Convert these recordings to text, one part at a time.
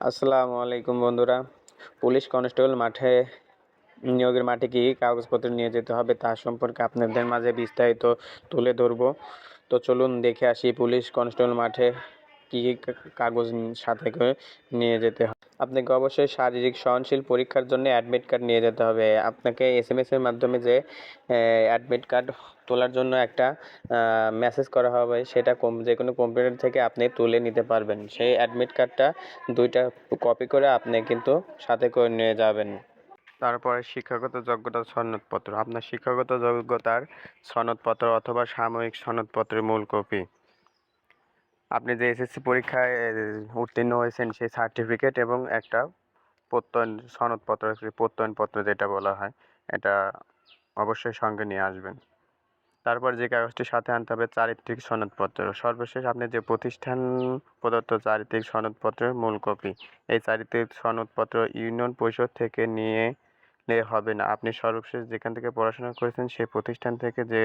আসসালামু আলাইকুম বন্ধুরা। পুলিশ কনস্টেবল মাঠে নিয়োগের মাঠে কী কাগজপত্র নিয়ে যেতে হবে তা সম্পর্কে আপনাদের মাঝে বিস্তারিত তুলে ধরবো। তো চলুন দেখে আসি পুলিশ কনস্টেবল মাঠে কী কাগজ সাথে করে নিয়ে যেতে হবে আপনাকে অবশ্যই শারীরিক সহনশীল পরীক্ষার জন্য অ্যাডমিট কার্ড নিয়ে যেতে হবে। আপনাকে এস এম এর মাধ্যমে যে অ্যাডমিট কার্ড তোলার জন্য একটা মেসেজ করা হবে, সেটা কম, যে কোনো কম্পিউটার থেকে আপনি তুলে নিতে পারবেন। সেই অ্যাডমিট কার্ডটা দুইটা কপি করে আপনি কিন্তু সাথে করে নিয়ে যাবেন। তারপরে শিক্ষাগত যোগ্যতা সনদপত্র। আপনার শিক্ষাগত যোগ্যতার সনদপত্র অথবা সাময়িক সনদপত্রের মূল কপি। আপনি যে এসএসসি পরীক্ষায় উত্তীর্ণ হয়েছেন সেই সার্টিফিকেট এবং একটা প্রত্যয়ন, সনদপত্র প্রত্যয়নপত্র যেটা বলা হয়, এটা অবশ্যই সঙ্গে নিয়ে আসবেন। তারপর যে কাগজটি সাথে আনতে হবে, চারিত্রিক সনদপত্র। সর্বশেষ আপনি যে প্রতিষ্ঠান প্রদত্ত চারিত্রিক সনদপত্রের মূল কপি, এই চারিত্রিক সনদপত্র ইউনিয়ন পরিষদ থেকে নিয়ে হবে না। আপনি সর্বশেষ যেখান থেকে পড়াশোনা করেছেন, সেই প্রতিষ্ঠান থেকে যে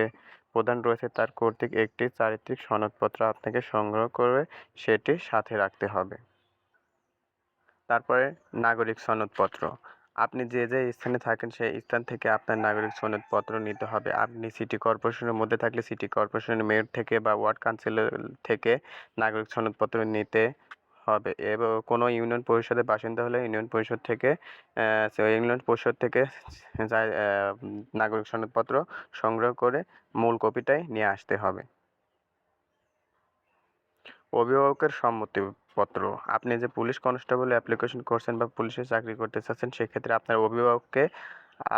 প্রধান রয়েছে তার কর্তৃক একটি চারিত্রিক সনদপত্র আপনাকে সংগ্রহ করে সেটি সাথে রাখতে হবে। তারপরে নাগরিক সনদপত্র। আপনি যে যে স্থানে থাকেন সেই স্থান থেকে আপনার নাগরিক সনদপত্র নিতে হবে। আপনি সিটি কর্পোরেশনের মধ্যে থাকলে সিটি কর্পোরেশনের মেয়র থেকে বা ওয়ার্ড কাউন্সিলর থেকে নাগরিক সনদপত্র নিতে হবে। এবং কোনো ইউনিয়ন পরিষদের বাসিন্দা হলে ইউনিয়ন পরিষদ থেকে ইউনিয়ন পরিষদ থেকে নাগরিক সনদপত্র সংগ্রহ করে মূল কপিটাই নিয়ে আসতে হবে। অভিভাবকের সম্মতিপত্র। আপনি যে পুলিশ কনস্টেবল অ্যাপ্লিকেশন করছেন বা পুলিশে চাকরি করতে চাচ্ছেন, সেক্ষেত্রে আপনার অভিভাবককে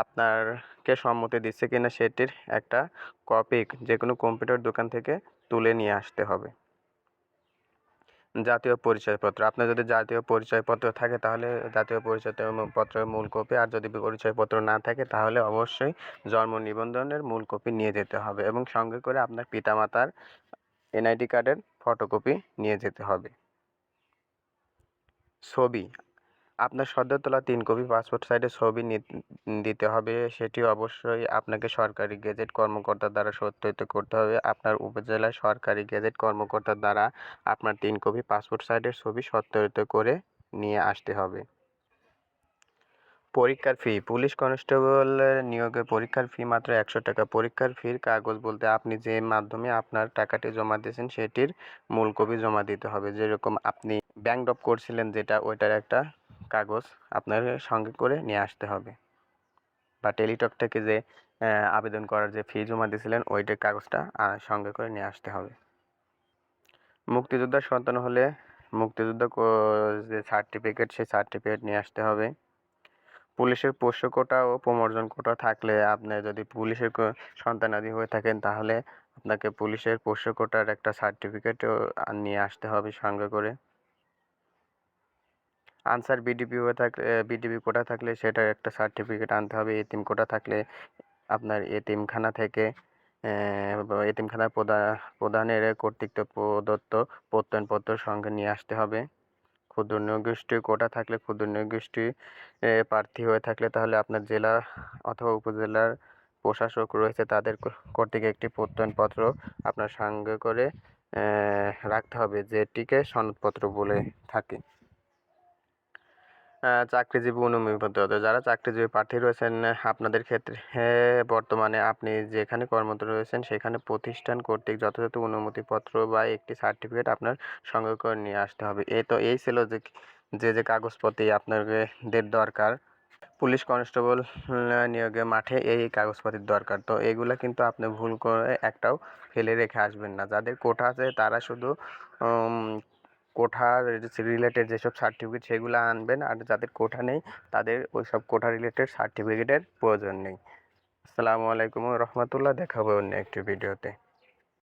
আপনারকে সম্মতি দিচ্ছে কিনা সেটির একটা কপি যে কোনো কম্পিউটার দোকান থেকে তুলে নিয়ে আসতে হবে। জাতীয় পরিচয়পত্র। আপনার যদি জাতীয় পরিচয়পত্র থাকে, তাহলে জাতীয় পরিচয়পত্রের মূল কপি, আর যদি পরিচয়পত্র না থাকে, তাহলে অবশ্যই জন্ম নিবন্ধনের মূল কপি নিয়ে যেতে হবে এবং সঙ্গে করে আপনার পিতামাতার এনআইডি কার্ডের ফটোকপি নিয়ে যেতে হবে। ছবি আপনার সদ্য তোলা তিন কপি পাসপোর্ট সাইজের ছবি দিতে হবে। সেটি অবশ্যই আপনাকে সরকারি গেজেট কর্মকর্তার দ্বারা সত্যায়িত করতে হবে। আপনার উপজেলায় সরকারি গেজেট কর্মকর্তার দ্বারা আপনার তিন কপি পাসপোর্ট সাইজের ছবি সত্যায়িত করে নিয়ে আসতে হবে। পরীক্ষার ফি, পুলিশ কনস্টেবলের নিয়োগে পরীক্ষার ফি মাত্র একশো টাকা। পরীক্ষার ফির কাগজ বলতে আপনি যে মাধ্যমে আপনার টাকাটি জমা দিয়েছেন, সেটির মূল কপি জমা দিতে হবে। যেরকম আপনি ব্যাংক ড্রপ করছিলেন যেটা, ওইটার একটা কাগজ আপনার সঙ্গে করে নিয়ে আসতে হবে। বা টেলিটক থেকে যে আবেদন করার যে ফি জমা দিয়েছিলেন ওইটার কাগজটা সঙ্গে করে নিয়ে আসতে হবে। মুক্তিযোদ্ধার সন্তান হলে মুক্তিযুদ্ধ যে সার্টিফিকেট সেই সার্টিফিকেট নিয়ে আসতে হবে। পুলিশের পোষ্য কোটা ও প্রমোশন কোটা থাকলে আপনি যদি পুলিশের সন্তানাদি হয়ে থাকেন, তাহলে আপনাকে পুলিশের পোষ্য কোটার একটা সার্টিফিকেটও নিয়ে আসতে হবে সঙ্গে করে। আনসার বিডিপি হয়ে থাকলে বিডিপি কোটা থাকলে সেটার একটা সার্টিফিকেট আনতে হবে এতিম কোটা থাকলে আপনার এতিমখানা থেকে এতিমখানার প্রধান প্রধানের কর্তৃক প্রদত্ত প্রত্যয়নপত্র সঙ্গে নিয়ে আসতে হবে। ক্ষুদ্র নৃগোষ্ঠী কোটা থাকলে ক্ষুদ্র নৃগোষ্ঠী এ, প্রার্থী হয়ে থাকলে তাহলে আপনার জেলা অথবা উপজেলার প্রশাসক রয়েছে তাদের কর্তৃক একটি প্রত্যয়নপত্র আপনার সঙ্গে করে রাখতে হবে যেটিকে সনদপত্র বলে থাকে। চাকরিজীবী অনুমতিপত্র যারা চাকরিজীবী প্রার্থী রয়েছেন, আপনাদের ক্ষেত্রে বর্তমানে আপনি যেখানে কর্মরত রয়েছেন, সেখানে প্রতিষ্ঠান কর্তৃক যথাযথ অনুমতিপত্র বা একটি সার্টিফিকেট আপনার সঙ্গে করে নিয়ে আসতে হবে। এ তো এই ছিল যে যে যে কাগজপত্র আপনাদের দরকার। পুলিশ কনস্টেবল নিয়োগে মাঠে এই কাগজপত্রের দরকার। তো এগুলো কিন্তু আপনি ভুল করে একটাও ফেলে রেখে আসবেন না। যাদের কোঠা আছে, তারা শুধু কোঠা রিলেটেড যেসব সার্টিফিকেট সেগুলো আনবেন, আর যাদের কোঠা নেই, তাদের ওই সব কোঠা রিলেটেড সার্টিফিকেটের প্রয়োজন নেই। আসসালামু আলাইকুম রহমতুল্লাহ, দেখা হবে অন্য একটি ভিডিওতে